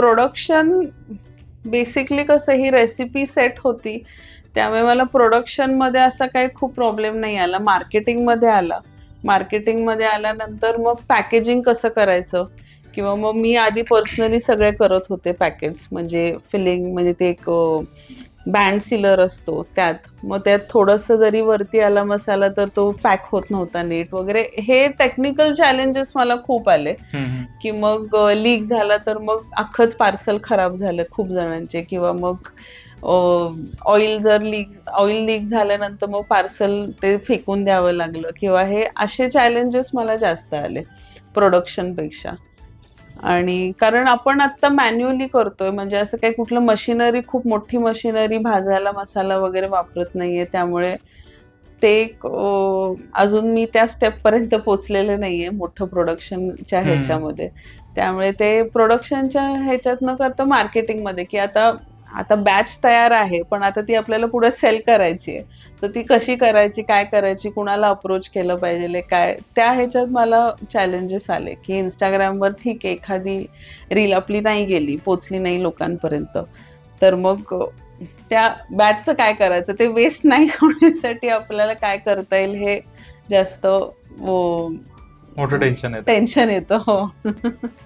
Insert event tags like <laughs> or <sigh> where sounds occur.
Production basically कसं ही recipe set होती त्यामुळे मला प्रोडक्शनमध्ये असा काही खूप प्रॉब्लेम नाही आला. मार्केटिंगमध्ये आला. मार्केटिंगमध्ये आल्यानंतर मग पॅकेजिंग कसं करायचं? किंवा मग मी आधी पर्सनली सगळे करत होते पॅकेट्स म्हणजे फिलिंग म्हणजे ते एक बँड सिलर असतो त्यात. मग त्यात थोडंसं जरी वरती आला मसाला तर तो पॅक होत नव्हता नीट वगैरे. हे टेक्निकल चॅलेंजेस मला खूप आले. की मग लीक झाला तर मग अख्खंच पार्सल खराब झालं खूप जणांचे. किंवा मग ऑइल जर लीक ऑइल लीक झाल्यानंतर मग पार्सल ते फेकून द्यावं लागलं. किंवा हे असे चॅलेंजेस मला जास्त आले प्रोडक्शनपेक्षा आणि कारण आपण आत्ता मॅन्युअली करतोय म्हणजे असं काही कुठलं मशिनरी खूप मोठी मशिनरी भाजायला मसाला वगैरे वापरत नाहीये. त्यामुळे ते अजून मी त्या स्टेपपर्यंत पोचलेले नाहीये मोठं प्रोडक्शनच्या. ह्याच्यामध्ये. त्यामुळे ते प्रोडक्शनच्या ह्याच्यात न करता मार्केटिंगमध्ये की आता आता बॅच तयार आहे पण आता ती आपल्याला पुढे सेल करायची आहे. तर ती कशी करायची काय करायची कुणाला अप्रोच केलं पाहिजे काय? त्या ह्याच्यात मला चॅलेंजेस आले की इंस्टाग्रामवर ठीक आहे एखादी रील आपली नाही गेली पोचली नाही लोकांपर्यंत. तर मग त्या बॅचचं काय करायचं? ते वेस्ट नाही <laughs> होण्यासाठी आपल्याला काय करता येईल हे जास्त मोठं टेन्शन टेन्शन येतं हो. <laughs>